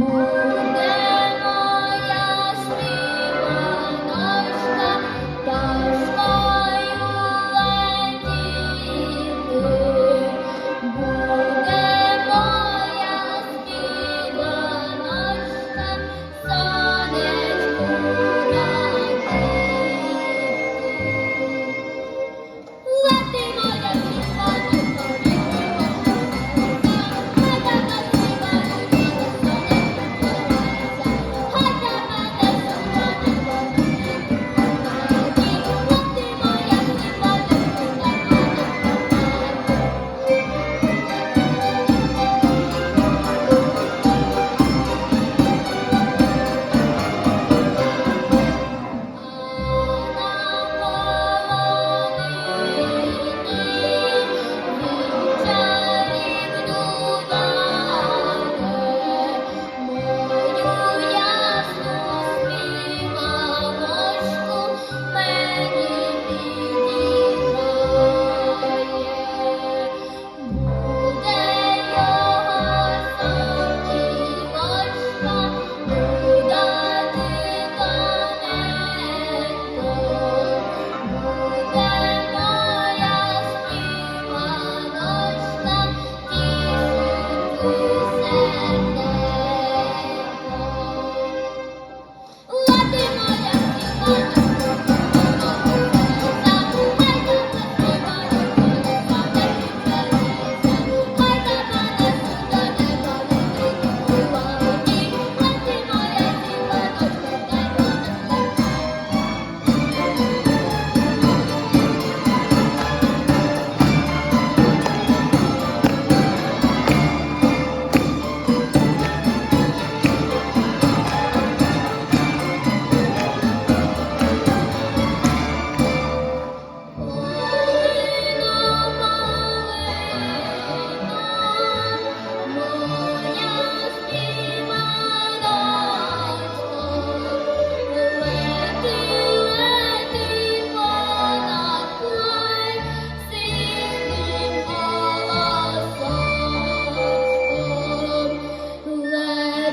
Oh.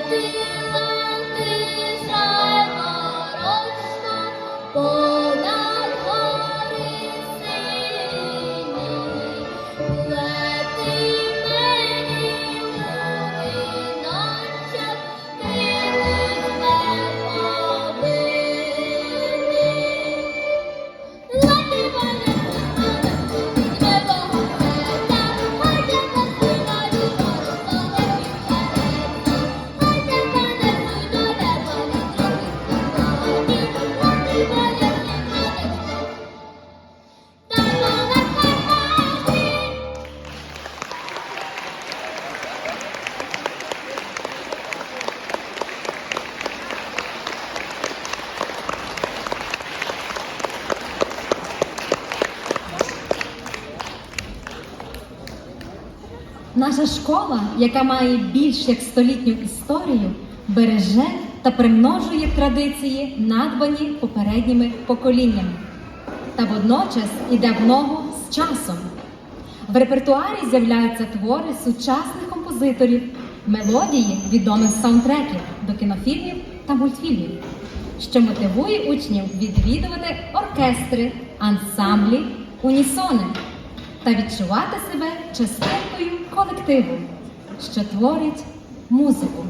Thank you. Наша школа, яка має більш як столітню історію, береже та примножує традиції, надбані попередніми поколіннями, та водночас іде в ногу з часом. В репертуарі з'являються твори сучасних композиторів, мелодії відомих саундтреків до кінофільмів та мультфільмів, що мотивує учнів відвідувати оркестри, ансамблі, унісони та відчувати себе частинкою колективу, що творить музику.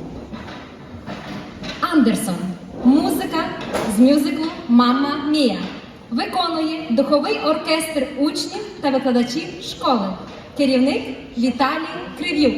Андерсон. Музика з мюзиклу Мама Мія. Виконує духовий оркестр учнів та викладачів школи. Керівник Віталій Крив'юк.